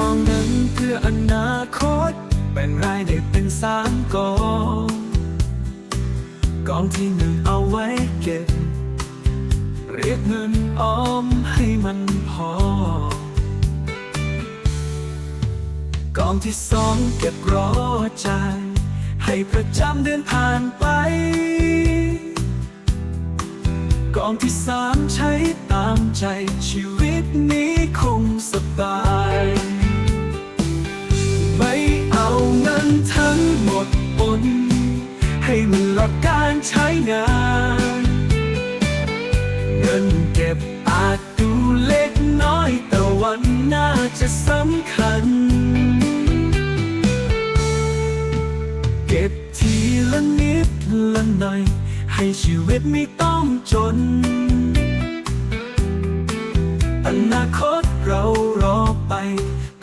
ออมเงินเพื่ออนาคต เป็นรายได้เป็นสามกองกองที่หนึ่งเอาไว้เก็บ เรียกเงินออมให้มันพอกองที่สองเก็บรอใจให้ประจำเดือนผ่านไปกองที่สามใช้ตามใจชีวิตนี้คงสบาย ให้มันหลดการใช้งาน เงินเก็บอาจดูเล็กน้อย แต่วันหน้าจะสำคัญ เก็บทีละนิดละหน่อย ให้ชีวิตไม่ต้องจน อนาคตเรารอไป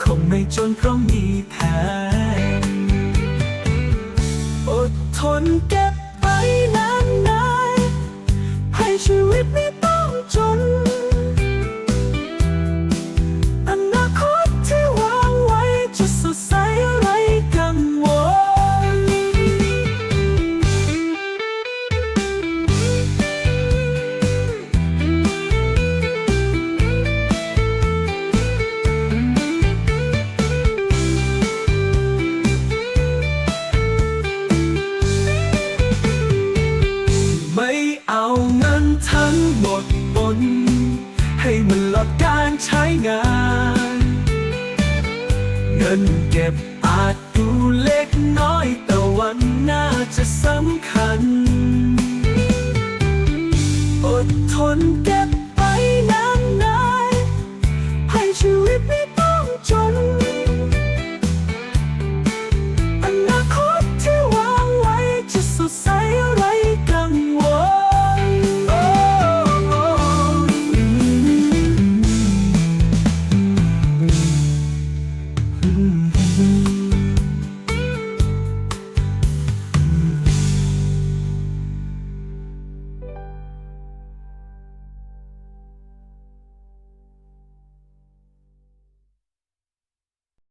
คงไม่จนเพราะมีแผนอดทนเก็บ ๆให้ น ให้มันหลดการใช้งาน เงินเก็บอาจดูเล็กน้อยแต่วันหน้าจะส Mm-hmm.